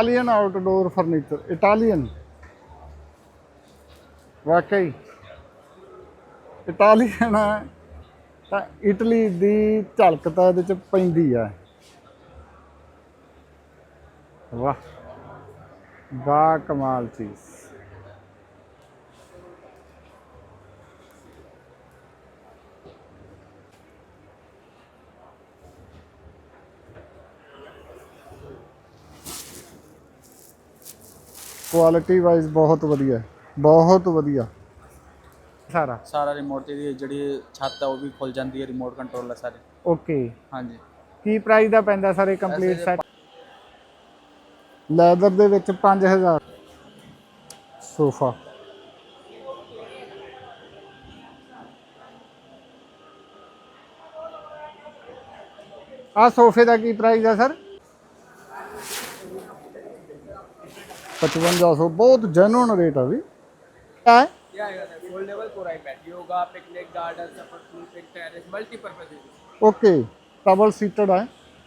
Italian outdoor furniture Italian ਵਾਕਈ। Italian ਤਾਂ Italy ਦੀ ਝਲਕ ਤਾਂ ਇਹਦੇ ਚ ਪੈਂਦੀ ਆ। ਵਾਹ ਬਾ ਕਮਾਲ ਚੀਜ਼। ਕੁਆਲਿਟੀ ਵਾਈਜ਼ ਬਹੁਤ ਵਧੀਆ ਹੈ, ਬਹੁਤ ਵਧੀਆ। ਸਾਰਾ? ਸਾਰਾ ਰਿਮੋਟ ਦੀ ਜਿਹੜੀ ਛੱਤ ਹੈ ਉਹ ਵੀ ਖੁੱਲ ਜਾਂਦੀ ਹੈ ਰਿਮੋਟ ਕੰਟਰੋਲ ਹੈ ਸਾਰੇ। ਓਕੇ ਹਾਂਜੀ। ਕੀ ਪ੍ਰਾਈਸ ਦਾ ਪੈਂਦਾ ਸਰ ਇਹ ਕੰਪਲੀਟ ਸੈੱਟ ਲੈਦਰ ਦੇ ਵਿੱਚ 5000 ਸੋਫਾ ਆ ਸੋਫੇ ਦਾ ਕੀ ਪ੍ਰਾਈਸ ਆ ਸਰ 5500 ਬਹੁਤ ਜੈਨੂਨ ਰੇਟ ਆ ਵੀ ਕਿਆ ਹੈ Yeah, yeah, yeah. Foldable core iPad. Yoga, picnic, garden, supper pool, big terrace, multi-purpose use. Okay double seated ਹੈ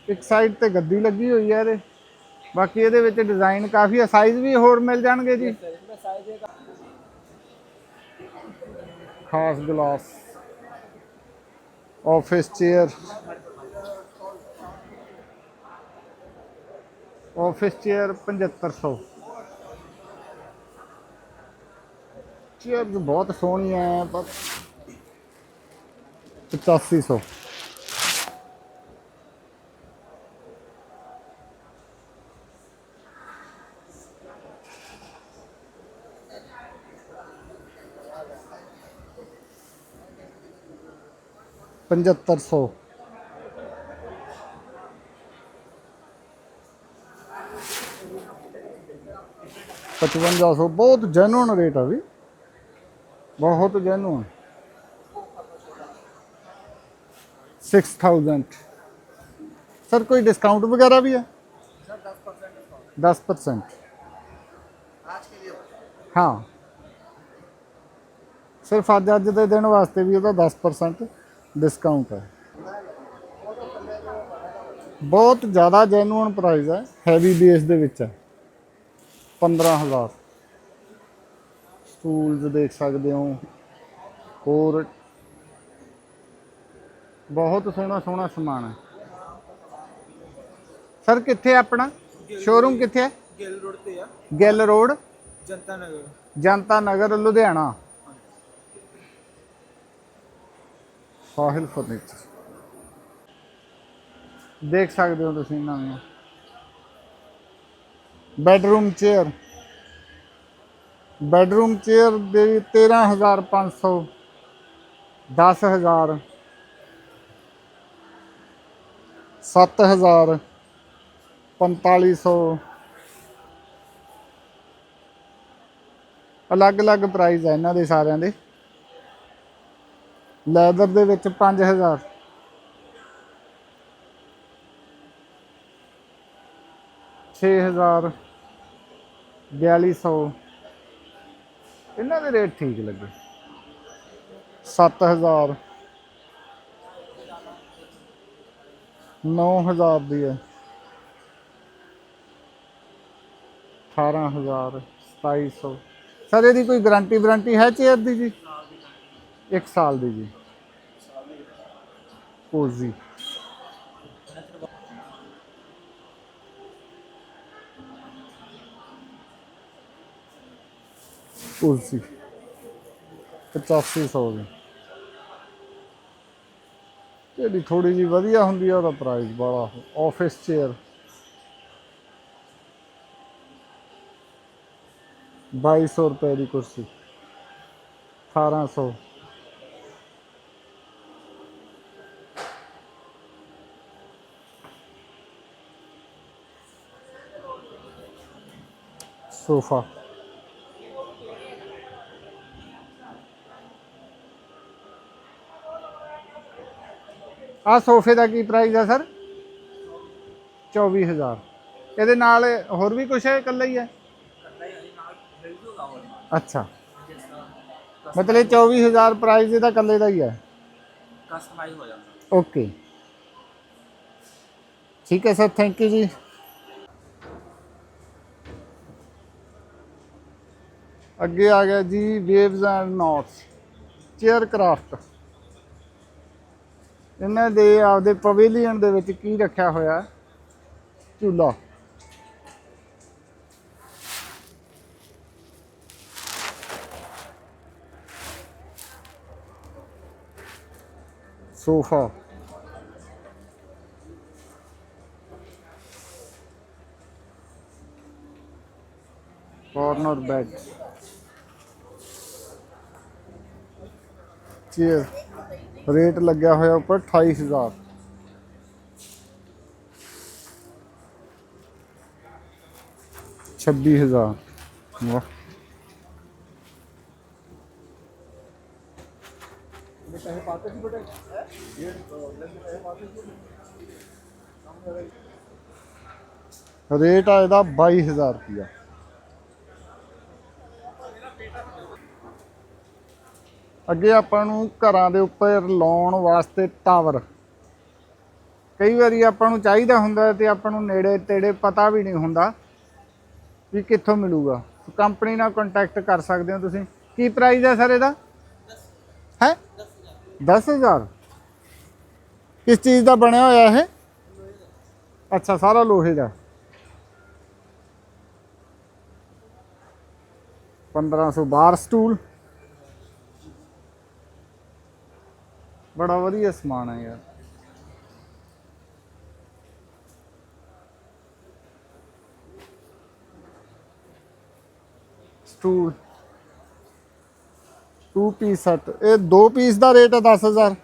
ਇੱਕ ਸਾਈਡ ਤੇ ਗੱਦੀ ਲੱਗੀ ਹੋਈ ਹੈ ਇਹਦੇ ਬਾਕੀ ਇਹਦੇ ਵਿੱਚ ਡਿਜ਼ਾਈਨ ਕਾਫੀ ਹੈ ਸਾਈਜ਼ ਵੀ ਹੋਰ ਮਿਲ ਜਾਣਗੇ ਜੀ Sir, इसमें size है ਖਾਸ glass office chair office chair 7500 chair ਬਹੁਤ ਸੋਹਣੀ ਹੈ ਪਰ 8500 7500 5500 ਬਹੁਤ ਜੈਨੂਨ ਰੇਟ ਆ ਵੀ। ਬਹੁਤ ਜੈਨੂਨ 6000 ਸਰ ਕੋਈ ਡਿਸਕਾਊਂਟ ਵਗੈਰਾ ਵੀ ਹੈ सर दस परसेंट 10% आज के लिए ਹਾਂ ਸਿਰਫ ਅੱਜ ਅੱਜ ਦੇ ਦਿਨ ਵਾਸਤੇ ਵੀ ਉਹਦਾ 10% ਡਿਸਕਾਊਂਟ ਹੈ ਬਹੁਤ ਜ਼ਿਆਦਾ ਜੈਨੂਅਨ ਪ੍ਰਾਈਸ ਹੈ ਹੈਵੀ ਬੇਸ ਦੇ ਵਿੱਚ ਹੈ 15000 ਟੂਲਸ ਦੇਖ ਸਕਦੇ ਹੋ। ਹੋਰ ਬਹੁਤ ਸੋਹਣਾ ਸੋਹਣਾ ਸਮਾਨ ਹੈ। ਸਰ ਕਿੱਥੇ ਆਪਣਾ? ਸ਼ੋਰੂਮ ਕਿੱਥੇ ਹੈ? ਗਿੱਲ ਰੋਡ ਤੇ ਆ। ਗਿੱਲ ਰੋਡ? ਜਨਤਾ ਨਗਰ। ਲੁਧਿਆਣਾ। ਸਾਹਿਲ ਫਰਨੀਚਰ। ਦੇਖ ਸਕਦੇ ਹੋ ਤੁਸੀਂ ਨਵੇਂ ਬੈਡਰੂਮ ਚੇਅਰ ਬੈਡਰੂਮ ਚੇਅਰ ਦੇ 13500 10000 7000 4500 ਅਲੱਗ-ਅਲੱਗ ਪ੍ਰਾਈਸ ਹੈ ਇਹਨਾਂ ਦੇ ਸਾਰਿਆਂ ਦੇ। ਲੈਦਰ ਦੇ ਵਿੱਚ 5000 6000 4200 ਇਹਨਾਂ ਦੇ ਰੇਟ ਠੀਕ ਲੱਗੇ। 7000 9000 ਦੀ ਹੈ। 18000 2700 ਸਰ, ਇਹਦੀ ਕੋਈ ਗਾਰੰਟੀ ਵਾਰੰਟੀ ਹੈ ਚੇਅਰ ਦੀ ਜੀ? 1 ਸਾਲ ਦੀ ਜੀ। ਕੋਜ਼ੀ ਕੋਜ਼ੀ 8500 ਦੀ। ਜਿਹੜੀ ਥੋੜੀ ਜੀ ਵਧੀਆ ਹੁੰਦੀ ਆ, ਉਹਦਾ ਪ੍ਰਾਈਸ ਬੜਾ ਆਫਿਸ ਚੇਅਰ 2200 ਰੁਪਏ ਦੀ ਕੁਰਸੀ। 1800 ਸੋਫਾ। ਆ ਸੋਫੇ ਦਾ ਕੀ ਪ੍ਰਾਈਸ ਹੈ ਸਰ? 24000 ਇਹਦੇ ਨਾਲ ਹੋਰ ਵੀ ਕੁਝ ਹੈ ਇਕੱਲਾ ਹੀ ਹੈ? ਅੱਛਾ। ਮਤਲਬ 24000 ਪ੍ਰਾਈਸ ਇਹਦਾ ਇਕੱਲੇ ਦਾ ਹੀ ਹੈ? ਕਸਟਮਾਈਜ਼ ਹੋ ਜਾਂਦਾ। ਓਕੇ। ਠੀਕ ਹੈ ਸਰ ਥੈਂਕ ਯੂ ਜੀ। ਅੱਗੇ ਆ ਗਿਆ ਜੀ waves and notes chair craft ਇਹਨਾਂ ਦੇ ਆਪਦੇ ਪਵੇਲੀਅਨ ਦੇ ਵਿੱਚ ਕੀ ਰੱਖਿਆ ਹੋਇਆ? ਝੂਲਾ। Sofa. corner bed chair. Rate ਲੱਗਿਆ ਹੋਇਆ ਉੱਪਰ 28000 26000 ਵਾਹ। ਰੇਟ ਆ ਇਹਦਾ 22000 ਰੁਪਇਆ। ਅੱਗੇ ਆਪਾਂ ਨੂੰ ਘਰਾਂ ਦੇ ਉੱਪਰ ਲਾਉਣ ਵਾਸਤੇ ਟਾਵਰ। ਕਈ ਵਾਰੀ ਆਪਾਂ ਨੂੰ ਚਾਹੀਦਾ ਹੁੰਦਾ ਤੇ ਆਪਾਂ ਨੂੰ ਨੇੜੇ ਤੇੜੇ ਪਤਾ ਵੀ ਨਹੀਂ ਹੁੰਦਾ ਵੀ ਕਿੱਥੋਂ ਮਿਲੂਗਾ। ਕੰਪਨੀ ਨਾਲ ਕੰਟੈਕਟ ਕਰ ਸਕਦੇ ਹੋ ਤੁਸੀਂ। ਕੀ ਪ੍ਰਾਈਸ ਹੈ ਸਰ ਇਹਦਾ? ਹੈ? 10000 ਕਿਸ ਚੀਜ਼ ਦਾ ਬਣਿਆ ਹੋਇਆ ਇਹ? ਅੱਛਾ, ਸਾਰਾ ਲੋਹੇ ਦਾ। 1500 ਬਾਰ ਸਟੂਲ। ਬੜਾ ਵਧੀਆ ਸਮਾਨ ਹੈ ਯਾਰ। ਸਟੂਲ। 2 ਪੀਸ ਸੈਟ ਇਹ 2 ਪੀਸ ਦਾ ਰੇਟ ਹੈ 10000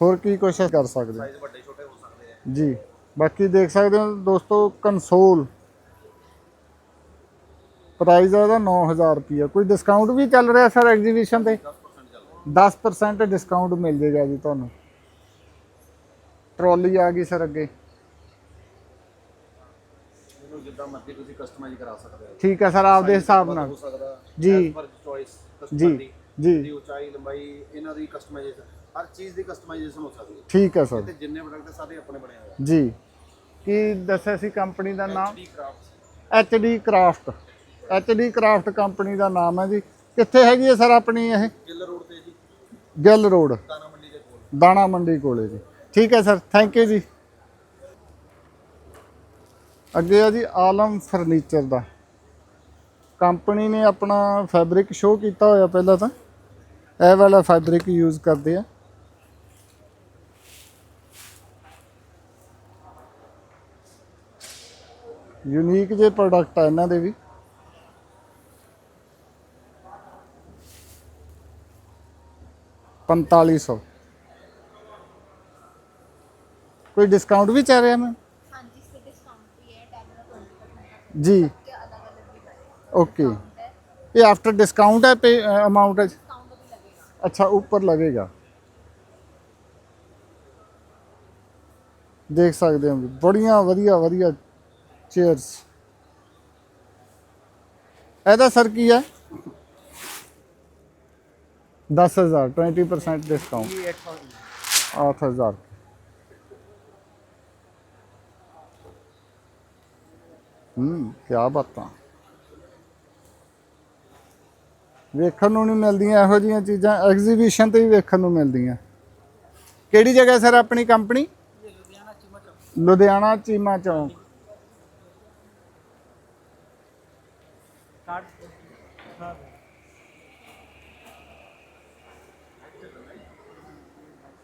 ਹੋਰ ਕੀ ਕੋਸ਼ਿਸ਼ ਕਰ ਸਕਦੇ? ਹਾਂ? ਵੱਡੇ ਛੋਟੇ ਹੋ ਸਕਦੇ ਆ। ਜੀ। ਬਾਕੀ ਦੇਖ ਸਕਦੇ ਹੋ ਦੋਸਤੋ ਕੰਸੋਲ ਪ੍ਰਾਈਸ ਇਹਦਾ 9000 ਰੁਪਿਆ ਕੋਈ ਡਿਸਕਾਊਂਟ ਵੀ ਚੱਲ ਰਿਹਾ ਸਰ ਐਗਜ਼ੀਬਿਸ਼ਨ ਤੇ? 10% ਡਿਸਕਾਊਂਟ ਮਿਲ ਜੇਗਾ ਜੀ ਤੁਹਾਨੂੰ। ਟਰਾਲੀ ਆ ਗਈ ਸਰ ਅੱਗੇ। ਜਿੱਦਾਂ ਮਰਜ਼ੀ ਤੁਸੀਂ ਕਸਟਮਾਈਜ਼ ਕਰਾ ਸਕਦੇ ਹੋ। ਠੀਕ ਹੈ ਸਰ ਆਪਦੇ ਹਿਸਾਬ ਨਾਲ। ਹੋ ਜੀ। ਜੀ ਜੀ। ਦੀ ਉਚਾਈ ਲੰਬਾਈ ਇਹਨਾਂ ਦੀ ਕਸਟਮਾਈਜ਼ੇਸ਼ਨ ਹਰ ਚੀਜ਼ ਦੀ ਕਸਟਮਾਈਜ਼ੇਸ਼ਨ ਹੋ ਸਕਦੀ ਹੈ। ਠੀਕ ਹੈ ਸਰ। ਤੇ ਜਿੰਨੇ ਪ੍ਰੋਡਕਟ ਸਾਰੇ ਆਪਣੇ ਬਣੇ ਹੋਏ ਆ। ਜੀ। ਕੀ ਦੱਸਿਆ ਸੀ ਕੰਪਨੀ ਦਾ ਨਾਮ? D crafts HD craft HD craft company ਦਾ ਨਾਮ ਹੈ ਜੀ। ਕਿੱਥੇ ਹੈਗੀ ਹੈ ਸਰ ਆਪਣੀ ਇਹ? ਗਿੱਲ ਰੋਡ ਤੇ ਜੀ। ਗਿੱਲ ਰੋਡ। ਦਾਣਾ ਮੰਡੀ ਦੇ ਕੋਲ। ਦਾਣਾ ਮੰਡੀ ਕੋਲੇ ਜੀ। ਠੀਕ ਹੈ ਸਰ ਥੈਂਕ ਯੂ ਜੀ। ਅੱਗੇ ਆ ਜੀ ਆਲਮ ਫਰਨੀਚਰ ਦਾ। ਕੰਪਨੀ ਨੇ ਆਪਣਾ ਫੈਬਰਿਕ ਸ਼ੋਅ ਕੀਤਾ ਹੋਇਆ ਪਹਿਲਾਂ ਤਾਂ। ਇਹ ਵਾਲਾ ਫੈਬਰਿਕ ਯੂਜ਼ ਕਰਦੇ ਆ। ਯੂਨੀਕ ਜੇ ਪ੍ਰੋਡਕਟ ਆ ਇਹਨਾਂ ਦੇ ਵੀ। ਪੰਤਾਲੀ ਸੌ। ਕੋਈ ਡਿਸਕਾਊਂਟ ਵੀ ਚੱਲ ਰਿਹਾ ਮੈਂ ਹਾਂਜੀ ਇਸ ਤੇ ਡਿਸਕਾਊਂਟ ਵੀ ਹੈ 10 ਜੀ। ओके ये आफ्टर डिस्काउंट है पे अमाउंट है अच्छा ऊपर लगेगा देख सकते हो बढ़िया वधिया वधिया ਚੇਅਰਸ ਇਹਦਾ ਸਰ ਕੀ ਹੈ? 10000 20% ਡਿਸਕਾਊਂਟ 8000 ਹੂੰ ਕੀ ਬਾਤਾਂ। ਵੇਖਣ ਨੂੰ ਨਹੀਂ ਮਿਲਦੀਆਂ ਇਹੋ ਜਿਹੀਆਂ ਚੀਜ਼ਾਂ ਐਗਜ਼ੀਬਿਸ਼ਨ ਤੇ ਹੀ ਵੇਖਣ ਨੂੰ ਮਿਲਦੀਆਂ। ਕਿਹੜੀ ਜਗ੍ਹਾ ਸਰ ਆਪਣੀ ਕੰਪਨੀ ਲੁਧਿਆਣਾ ਚੀਮਾ ਚੌਂਕ।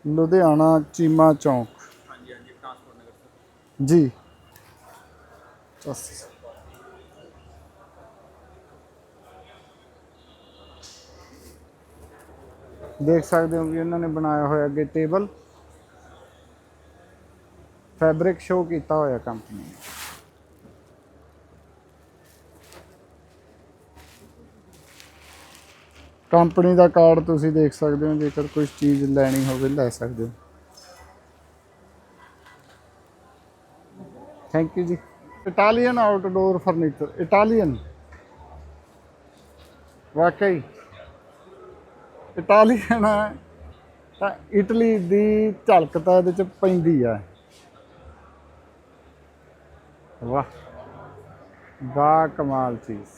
ਲੁਧਿਆਣਾ ਚੀਮਾ ਚੌਂਕ। ਹਾਂਜੀ ਹਾਂਜੀ ਟ੍ਰਾਂਸਪੋਰਟ ਨਗਰ ਤੋਂ ਜੀ। ਬਸ ਦੇਖ ਸਕਦੇ ਹੋ ਵੀ ਇਹਨਾਂ ਨੇ ਬਣਾਇਆ ਹੋਇਆ ਅੱਗੇ ਟੇਬਲ। ਫੈਬਰਿਕ ਸ਼ੋ ਕੀਤਾ ਹੋਇਆ ਕੰਪਨੀ ਨੇ। ਕੰਪਨੀ ਦਾ ਕਾਰਡ ਤੁਸੀਂ ਦੇਖ ਸਕਦੇ ਹੋ, ਜੇਕਰ ਕੋਈ ਚੀਜ਼ ਲੈਣੀ ਹੋਵੇ ਲੈ ਸਕਦੇ ਹੋ। ਥੈਂਕ ਯੂ ਜੀ। ਇਟਾਲੀਅਨ ਆਊਟਡੋਰ ਫਰਨੀਚਰ ਇਟਾਲੀਅਨ ਵਾਕਈ। ਇਟਾਲੀਅਨ ਤਾਂ ਇਟਲੀ ਦੀ ਝਲਕ ਤਾਂ ਇਹਦੇ ਚ ਪੈਂਦੀ ਆ। ਵਾਹ ਬਾ ਕਮਾਲ ਚੀਜ਼।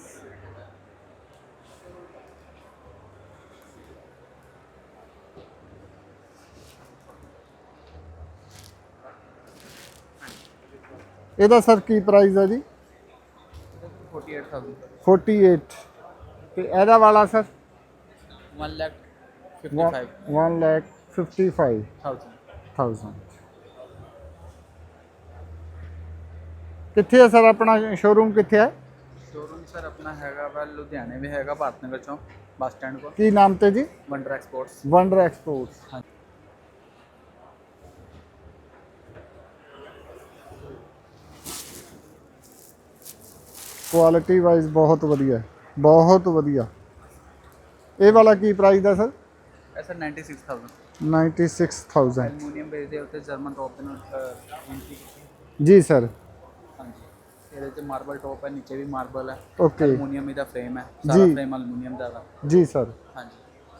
ਇਹਦਾ ਸਰ ਕੀ ਪ੍ਰਾਈਸ ਹੈ ਜੀ? 48000 48 ਤੇ ਇਹਦਾ ਵਾਲਾ ਸਰ? 1 lakh 55000 1 ਲੱਖ 55000 ਕਿੱਥੇ ਹੈ ਸਰ ਆਪਣਾ ਸ਼ੋਰੂਮ ਕਿੱਥੇ ਹੈ ਸ਼ੋਰੂਮ ਸਰ ਆਪਣਾ ਹੈਗਾ ਵਾ ਲੁਧਿਆਣੇ ਵੀ ਹੈਗਾ ਭਾਰਤ ਨਗਰ ਚੋਂ ਬੱਸ ਸਟੈਂਡ ਕੋਲ। ਕੀ ਨਾਮ ਤੇ ਜੀ? Wonder Exports Wonder Exports quality wise ਬਹੁਤ ਵਧੀਆ ਹੈ, ਬਹੁਤ ਵਧੀਆ। ਇਹ ਵਾਲਾ ਕੀ ਪ੍ਰਾਈਸ ਦਾ ਸਰ? ਇਹ ਸਰ 96000 96000 ਐਲੂਮੀਨੀਅਮ ਬੇਸ ਦੇ ਉੱਤੇ ਜਰਮਨ ਟੌਪ ਦੇ ਨਾਲ ਐਂਟਰੀ ਕੀਤੀ ਜੀ ਸਰ। ਹਾਂਜੀ। ਇਹਦੇ ਤੇ ਮਾਰਬਲ ਟੌਪ ਹੈ ਨੀਚੇ ਵੀ ਮਾਰਬਲ ਹੈ। ਓਕੇ ਐਲੂਮੀਨੀਅਮ ਦਾ ਫਰੇਮ ਹੈ ਸਾਰਾ। ਫਰੇਮ ਐਲੂਮੀਨੀਅਮ ਦਾ ਵਾ। ਜੀ ਸਰ। ਹਾਂਜੀ।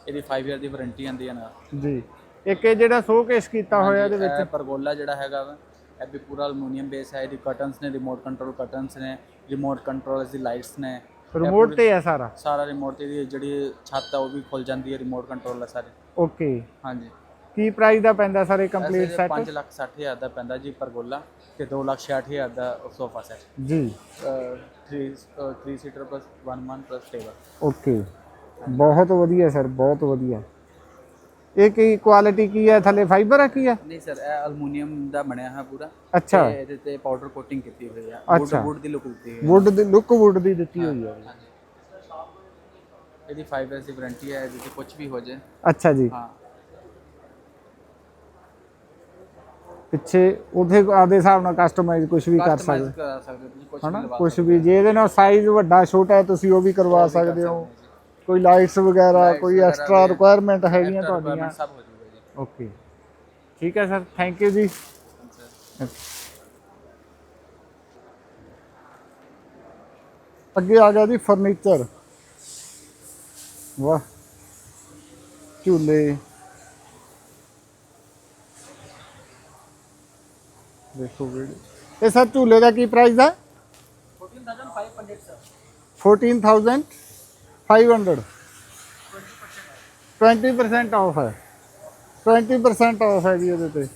ਇਹਦੀ 5 ਇਅਰ ਦੀ ਵਾਰੰਟੀ ਆਂਦੀ ਹੈ ਨਾਲ। ਜੀ। ਇੱਕ ਇਹ ਜਿਹੜਾ ਸ਼ੋਕੇਸ ਕੀਤਾ ਹੋਇਆ ਇਹਦੇ ਵਿੱਚ। ਪਰਗੋਲਾ ਜਿਹੜਾ ਹੈਗਾ ਵਾ ਇਹ ਵੀ ਪੂਰਾ ਐਲੂਮੀਨੀਅਮ ਬੇਸ ਹੈ ਇਹਦੀ ਕਟਨਸ ਨੇ ਰਿਮੋਟ ਕੰਟਰੋਲ ਕਟਨਸ ਨੇ ਰਿਮੋਟ ਕੰਟਰੋਲ ਦੀ ਲਾਈਟਸ ਨੇ। ਰਿਮੋਟ ਪੂਰੀ- ਤੇ ਹੈ ਸਾਰਾ? ਸਾਰਾ ਰਿਮੋਟ ਤੇ ਦੀ ਜਿਹੜੀ ਛੱਤ ਹੈ ਉਹ ਵੀ ਖੁੱਲ ਜਾਂਦੀ ਹੈ ਰਿਮੋਟ ਕੰਟਰੋਲ ਹੈ ਸਾਰੇ। ਓਕੇ ਹਾਂਜੀ। ਕੀ ਪ੍ਰਾਈਸ ਦਾ ਪੈਂਦਾ ਸਰ ਕੰਪਲੀਟ ਸੈਟ 5 ਲੱਖ 60 ਹਜ਼ਾਰ ਦਾ ਪੈਂਦਾ ਜੀ ਪਰਗੋਲਾ ਤੇ 2 ਲੱਖ 66 ਹਜ਼ਾਰ ਦਾ ਸੋਫਾ ਸੈਟ ਜੀ। 3 3 ਸੀਟਰ ਪਲੱਸ 1 ਮਨ ਪਲੱਸ ਟੇਬਲ ਓਕੇ ਬਹੁਤ ਵਧੀਆ ਸਰ ਬਹੁਤ ਵਧੀਆ। ਇਹ ਕੀ ਕੁਆਲਿਟੀ ਕੀ ਹੈ? ਥੱਲੇ ਫਾਈਬਰ ਹੈ ਕੀ ਹੈ? ਨਹੀਂ ਸਰ ਇਹ ਐਲੂਮੀਨੀਅਮ ਦਾ ਬਣਿਆ ਹੈ ਪੂਰਾ। ਅੱਛਾ। ਤੇ ਇਹਦੇ ਤੇ ਪਾਊਡਰ ਕੋਟਿੰਗ ਕੀਤੀ ਹੋਈ ਹੈ। ਵੁੱਡ ਵੁੱਡ ਦੀ ਲੁੱਕ ਦਿੱਤੀ ਹੈ ਵੁੱਡ ਦੀ ਲੁੱਕ ਵੁੱਡ ਦੀ ਦਿੱਤੀ ਹੋਈ ਹੈ ਇਹਦੀ 5 ਇਅਰਸ ਦੀ ਵਾਰੰਟੀ ਹੈ ਇਹਦੇ ਤੇ ਕੁਝ ਵੀ ਹੋ ਜਾਏ ਅੱਛਾ ਜੀ। ਹਾਂ। ਪਿੱਛੇ ਉਹਦੇ ਆਪਦੇ ਹਿਸਾਬ ਨਾਲ ਕਸਟਮਾਈਜ਼ ਕੁਝ ਵੀ ਕਰ ਕਸਟਮਾਈਜ਼ ਸਕਦੇ। ਕਰਾ ਸਕਦੇ ਹੋ ਤੁਸੀਂ ਕੁਝ ਵੀ ਹਨਾ? ਲਵਾ ਕੁਝ ਵੀ ਜੇ ਇਹਦੇ ਨਾਲ ਸਾਈਜ਼ ਵੱਡਾ ਛੋਟਾ ਹੈ ਤੁਸੀਂ ਉਹ ਵੀ ਕਰਵਾ ਸਕਦੇ ਹੋ। ਕੋਈ ਲਾਈਟਸ ਵਗੈਰਾ Lights ਕੋਈ ਵਗੈਰਾ ਐਕਸਟਰਾ ਵੀ- ਰਿਕੁਆਇਰਮੈਂਟ ਹੈਗੀਆਂ Extra ਤੁਹਾਡੀਆਂ requirement ਸਭ ਹੋ ਜਾਊਗਾ ਜੀ ਓਕੇ ਠੀਕ ਹੈ ਸਰ ਥੈਂਕ ਯੂ ਜੀ ਸਰ ਅੱਗੇ ਆ ਗਿਆ ਜੀ ਫਰਨੀਚਰ ਵਾਹ ਝੂਲੇ ਦੇਖੋ ਵੀਡੀਓ ਇਹ ਸਰ ਝੂਲੇ ਦਾ ਕੀ ਪ੍ਰਾਈਸ ਹੈ 14500 ਸਰ 14500 20% ਆਫ ਹੈ। 20% ਆਫ ਹੈ ਜੀ ਇਹਦੇ ਤੇ।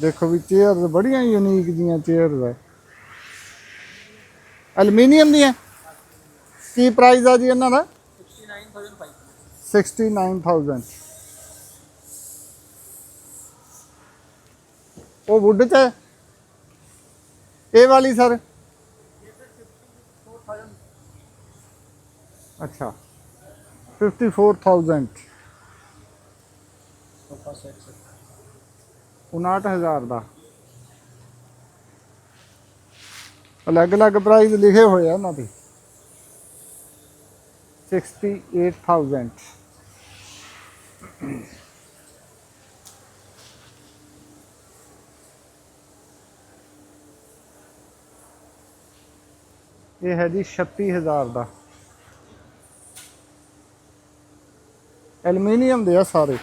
ਦੇਖੋ ਵੀ ਚੇਅਰ ਬੜੀਆਂ ਯੂਨੀਕ ਜੀਆਂ ਚੇਅਰਸ ਹੈ। ਐਲੂਮੀਨੀਅਮ ਦੀਆਂ। ਕੀ ਪ੍ਰਾਈਸ ਆ ਜੀ ਇਹਨਾਂ ਦਾ? 69500 69000 ਉਹ ਵੁੱਡ ਚ ਹੈ। ਇਹ ਵਾਲੀ ਸਰ ਅੱਛਾ। 54000 ਸੋਫਾ ਸੈਟ ਸਰ 59000 ਦਾ। ਅਲੱਗ-ਅਲੱਗ ਪ੍ਰਾਈਸ ਲਿਖੇ ਹੋਏ ਆ ਉਹਨਾਂ ਤੇ 68000 ਇਹ ਹੈ ਜੀ 36000 ਦਾ। ਐਲੂਮੀਨੀਅਮ ਦੇ ਆ ਸਾਰੇ।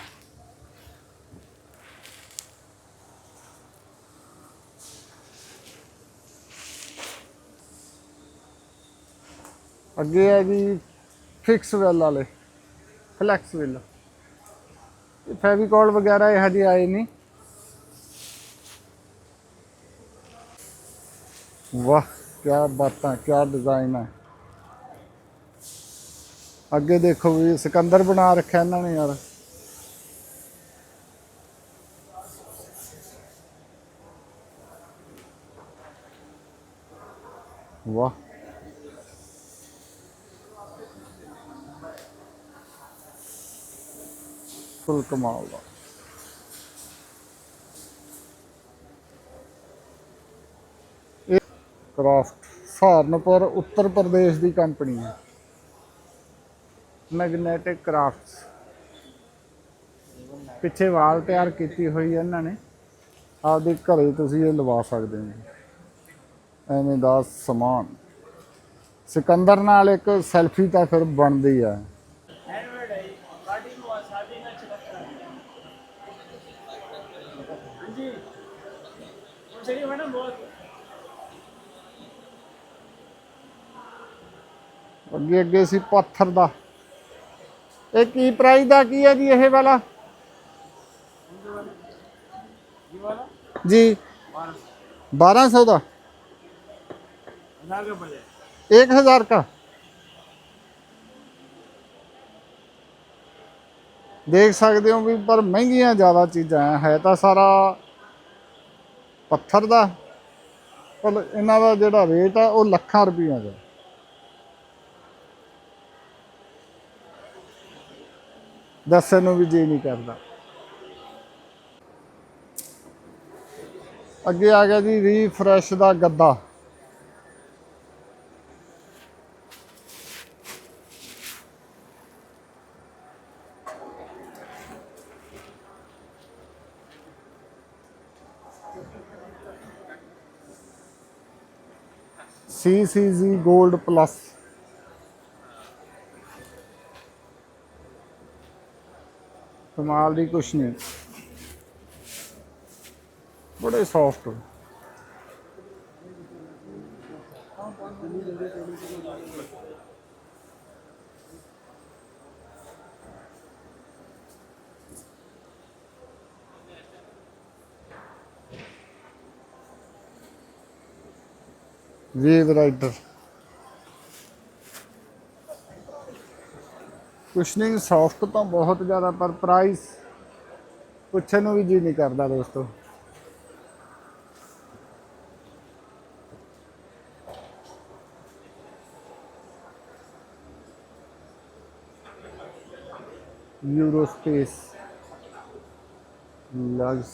ਅੱਗੇ ਹੈ ਜੀ ਫਿਕਸ ਵੈਲ ਵਾਲੇ ਫਲੈਕਸ ਵੈਲ ਫੈਵੀਕੋਲ ਵਗੈਰਾ ਇਹ ਹਜੇ ਆਏ ਨਹੀਂ। ਵਾਹ ਕੀ ਬਾਤਾਂ ਕੀ ਡਿਜ਼ਾਈਨ ਹੈ ਅੱਗੇ ਦੇਖੋ ਵੀ ਸਿਕੰਦਰ ਬਣਾ ਰੱਖਿਆ ਇਹਨਾਂ ਨੇ ਯਾਰ। ਵਾਹ। ਫੁੱਲ ਕਮਾਲ ਦਾ। ਇਹ ਕਰਾਫਟ ਸਹਾਰਨਪੁਰ ਉੱਤਰ ਪ੍ਰਦੇਸ਼ ਦੀ ਕੰਪਨੀ ਹੈ। Magnetic crafts. ਪਿੱਛੇ ਵਾਲ ਤਿਆਰ ਕੀਤੀ ਹੋਈ ਹੈ ਇਹਨਾਂ ਨੇ। ਆਪਦੇ ਘਰੇ ਤੁਸੀਂ ਇਹ ਲਵਾ ਸਕਦੇ ਹੋ। ਐਵੇਂ ਦਾ ਸਮਾਨ। ਸਿਕੰਦਰ ਨਾਲ ਇੱਕ ਸੈਲਫੀ ਤਾਂ ਫਿਰ ਬਣਦੀ ਹੈ ਅੱਗੇ ਅੱਗੇ ਸੀ ਪੱਥਰ ਦਾ। ਇਹ ਕੀ ਪ੍ਰਾਈਸ ਦਾ ਕੀ ਹੈ ਜੀ ਇਹ ਵਾਲਾ? ਜੀ। 1200 ਦਾ। 1000 ਕਾ। ਦੇਖ ਸਕਦੇ ਹੋ ਵੀ ਪਰ ਮਹਿੰਗੀਆਂ ਜ਼ਿਆਦਾ ਚੀਜ਼ਾਂ ਆ, ਹੈ ਤਾਂ ਸਾਰਾ ਪੱਥਰ ਦਾ। ਪਰ ਇਹਨਾਂ ਦਾ ਜਿਹੜਾ ਰੇਟ ਆ, ਉਹ ਲੱਖਾਂ ਰੁਪਈਆ ਦਾ। ਦੱਸਣ ਨੂੰ ਵੀ ਜੀ ਨਹੀਂ ਕਰਦਾ। ਅੱਗੇ ਆ ਗਿਆ ਜੀ ਰੀਫਰੈਸ਼ ਦਾ ਗੱਦਾ। CCG Gold Plus ਕਮਾਲ ਦੀ ਕੁਛ ਨਹੀਂ ਬੜੇ soft wave rider cushioning soft ਤਾਂ ਬਹੁਤ ਜ਼ਿਆਦਾ ਪਰ ਪ੍ਰਾਈਸ ਪੁੱਛਣ ਨੂੰ ਵੀ ਜੀ ਨਹੀਂ ਕਰਦਾ ਦੋਸਤੋ यूरो स्पेस लग्स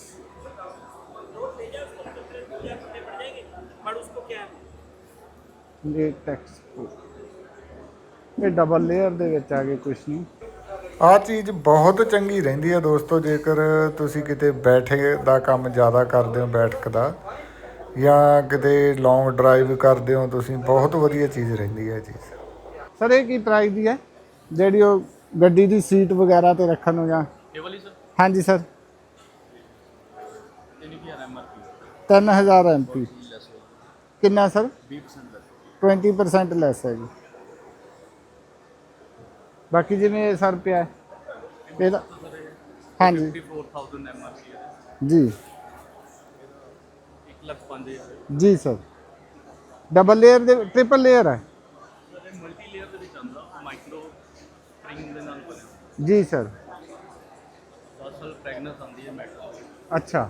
ਲੇਟੈਕਸ ਇਹ ਡਬਲ ਲੇਅਰ ਦੇ ਵਿੱਚ ਆ ਕੇ ਕੁਛ ਨਹੀਂ। ਆ ਚੀਜ਼ ਬਹੁਤ ਚੰਗੀ ਰਹਿੰਦੀ ਹੈ ਦੋਸਤੋ ਜੇਕਰ ਤੁਸੀਂ ਕਿਤੇ ਬੈਠੇ ਦਾ ਕੰਮ ਜ਼ਿਆਦਾ ਕਰਦੇ ਹੋ ਬੈਠਕ ਦਾ ਜਾਂ ਕਿਤੇ ਲੌਂਗ ਡਰਾਈਵ ਕਰਦੇ ਹੋ ਤੁਸੀਂ ਬਹੁਤ ਵਧੀਆ ਚੀਜ਼ ਰਹਿੰਦੀ ਹੈ ਚੀਜ਼। ਸਰ ਇਹ ਕੀ ਪ੍ਰਾਈਸ ਦੀ ਹੈ ਜਿਹੜੀ ਉਹ ਗੱਡੀ ਦੀ ਸੀਟ ਵਗੈਰਾ ਤੇ ਰੱਖਣ ਨੂੰ ਜਾਂ? ਹਾਂਜੀ ਸਰ ਇਹਨੀ ਕੀ ਐਮਆਰਪੀ 3000 ਐਮਪੀ ਕਿੰਨਾ ਸਰ 20% 20% ਲੈਸ ਹੈ ਜੀ। ਬਾਕੀ ਜਿਵੇਂ ਸਰ ਰੁਪਿਆ ਹੈ ਇਹਦਾ ਹਾਂਜੀ। 54000 ਐਮਆਰਪੀ ਹੈ। ਜੀ। 1 ਲੱਖ 5000 ਜੀ ਸਰ। ਡਬਲ ਲੇਅਰ ਦੇ ਟ੍ਰਿਪਲ ਲੇਅਰ ਹੈ। ਮਲਟੀ ਲੇਅਰ ਦੇ ਵਿੱਚ ਆਂਦਾ ਮਾਈਕਰੋ ਸਪ੍ਰਿੰਗ ਦੇ ਨਾਲ ਬਣਿਆ। ਜੀ ਸਰ। ਅਸਲ ਫ੍ਰੈਗਨੈਂਸ ਆਂਦੀ ਹੈ ਮੈਟਲ ਅੱਛਾ।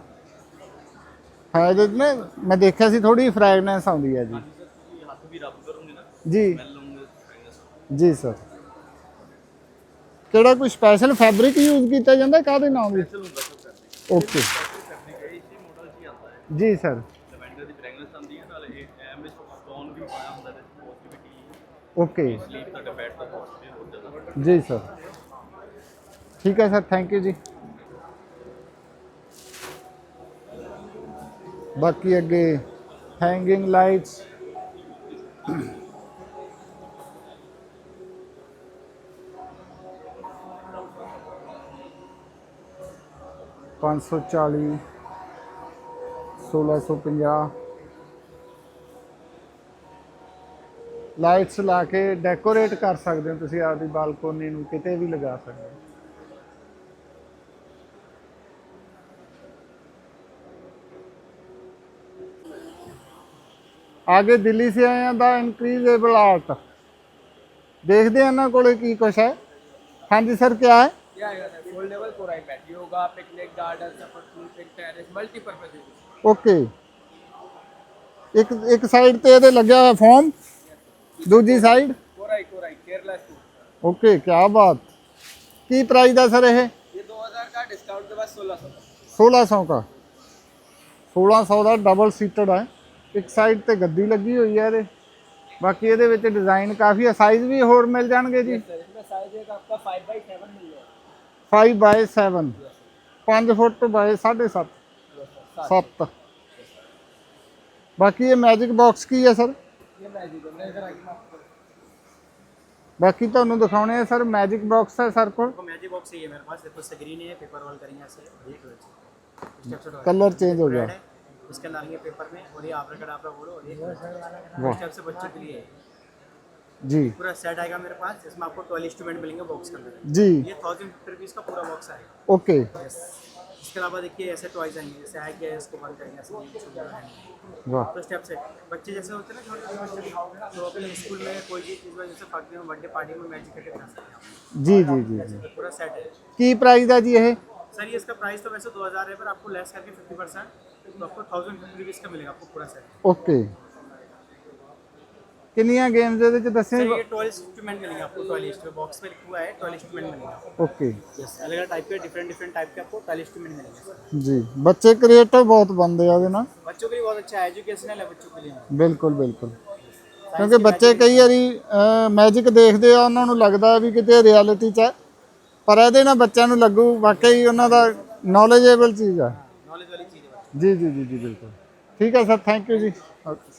ਹੈ ਇਹਦੇ ਨੇ ਮੈਂ ਦੇਖਿਆ ਸੀ ਥੋੜੀ ਫ੍ਰੈਗਨੈਂਸ ਆਉਂਦੀ ਹੈ ਜੀ। ਹੱਥ ਵੀ ਰੱਬ ਕਰੋਗੇ ਨਾ। ਜੀ। ਜੀ ਸਰ। ਕਿਹੜਾ ਕੋਈ ਸਪੈਸ਼ਲ ਫੈਬਰਿਕ ਯੂਜ਼ ਕੀਤਾ ਜਾਂਦਾ? ਕਾਹਦੇ ਨਾਮ ਫੈਬਰਿਕ ਓਕੇ ਜੀ ਸਰ ਲਵੈਂਡਰ ਦੀ ਪ੍ਰੈਗਨੈਂਸ ਆਉਂਦੀ ਹੈ ਨਾਲ ਇਹ ਐਮ ਵਿੱਚ ਸਟੋਨ ਵੀ ਪਾਇਆ ਹੁੰਦਾ ਹੈ ਪੋਜ਼ਿਟਿਵਿਟੀ ਓਕੇ ਸਲੀਪ ਤੁਹਾਡੇ ਬੈਡ ਦਾ ਪੋਜ਼ਿਟਿਵ ਹੋ ਜਾਂਦਾ ਜੀ ਸਰ ਠੀਕ ਹੈ ਸਰ ਥੈਂਕ ਯੂ ਜੀ। ਬਾਕੀ ਅੱਗੇ ਹੈਂਗਿੰਗ ਲਾਈਟਸ ਪੰਜ ਸੌ ਚਾਲੀ ਸੋਲਾਂ ਸੌ ਪੰਜਾਹ ਲਾਈਟਸ ਲਾ ਕੇ ਡੈਕੋਰੇਟ ਕਰ ਸਕਦੇ ਹੋ ਤੁਸੀਂ ਆਪਦੀ ਬਾਲਕੋਨੀ ਨੂੰ ਕਿਤੇ ਵੀ ਲਗਾ ਸਕਦੇ ਹੋ आगे दिल्ली से आए हैं द इंक्रीजेबल आर्ट देखते हैं ना कोले की कुछ है हाँ जी सर क्या है क्या है foldable korai mat yoga picnic garden सफर pick terrace multipurpose use okay ਇੱਕ ਇੱਕ ਸਾਈਡ ਤੇ ਇਹਦੇ ਲੱਗਿਆ ਹੋਇਆ ਫਾਰਮ ਦੂਜੀ side korai korai Kerala school okay ਕੀ ਬਾਤ ਕੀ ਪ੍ਰਾਈਸ ਦਾ ਸਰ ਇਹ ये 2000 का डिस्काउंट के बाद 1600 का 1600 का 1600 ਦਾ ਡਬਲ ਸੀਟਡ ਹੈ ਇੱਕ ਸਾਈਡ ਤੇ ਗੱਦੀ ਲੱਗੀ ਹੋਈ ਹੈ ਇਹਦੇ ਬਾਕੀ ਇਹਦੇ ਵਿੱਚ ਡਿਜ਼ਾਈਨ ਕਾਫੀ ਹੈ ਸਾਈਜ਼ ਵੀ ਹੋਰ ਮਿਲ ਜਾਣਗੇ ਜੀ सर इसमें साइज एक आपका 5 बाई 7 मिल फाइव बाय सैवन। पाँच फुट तो बाय साढ़े सत। सात। बाकी ये मैजिक बॉक्स की है सर बाकी तो दिखाने सर मैजिक बॉक्स है सर को। मैजिक बॉक्स ही है मेरे पास। देखो ग्रीन है पेपर वॉल करेंगे ऐसे। कलर चेंज हो गया। इसका लाएँगे पेपर में। और ये आप बोलो और ये स्टेप से बच्चों के लिए। जी। पूरा सेट आएगा मेरे पास जिसमें आपको ट्वेल्व इंस्ट्रूमेंट मिलेंगे बॉक्स के अंदर। जी। ये थाउज़ेंड फिफ्टी रुपीज़ का पूरा बॉक्स आएगा। ओके इसके अलावा देखिए ऐसे टॉयज आएँगे जैसे है क्या इसको बंद करेंगे वाह। तो स्टेप से। बच्चे जैसे होते हैं ना छोटे बच्चे तो अपने स्कूल में कोई भी चीज़ में जैसे पार्टी में बर्थडे पार्टी में मैजिक करके बना सकते हैं जी जी तो जी पूरा सेट है। की प्राइस है जी है? सर ये इसका प्राइस तो वैसे दो हज़ार है पर आपको लेस करके फिफ्टी परसेंट तो आपको थाउज़ेंड फिफ्टी रुपीज़ का मिलेगा आपको पूरा सेट ओके कितनी गेम्स है तो दसें सर ये 12 इंस्ट्रूमेंट मिलेंगे आपको 12 इंस्ट्रूमेंट बॉक्स में लिखा हुआ है 12 इंस्ट्रूमेंट मिलेंगे आपको ओके यस अलग अलग टाइप के डिफरेंट डिफरेंट टाइप के आपको 12 इंस्ट्रूमेंट मिलेंगे सर जी बच्चे क्रिएटिव बहुत बनते हैं ना बच्चों के लिए बहुत अच्छा एजुकेशनल है बच्चों के लिए बिल्कुल बिल्कुल ਕਿਉਂਕਿ ਬੱਚੇ ਕਈ ਵਾਰੀ ਮੈਜਿਕ ਦੇਖਦੇ ਆ ਉਹਨਾਂ ਨੂੰ ਲੱਗਦਾ ਵੀ ਕਿਤੇ ਰਿਐਲਿਟੀ 'ਚ ਹੈ ਪਰ ਇਹਦੇ ਨਾਲ ਬੱਚਿਆਂ ਨੂੰ ਲੱਗੂ ਵਾਕਈ ਉਹਨਾਂ ਦਾ ਨੌਲੇਜੇਬਲ ਚੀਜ਼ ਆ ਨੌਲੇਜ ਵਾਲੀ ਚੀਜ਼ ਹੈ ਜੀ ਜੀ ਜੀ ਜੀ ਬਿਲਕੁਲ ਠੀਕ ਹੈ ਸਰ ਥੈਂਕ ਯੂ ਜੀ ਓਕੇ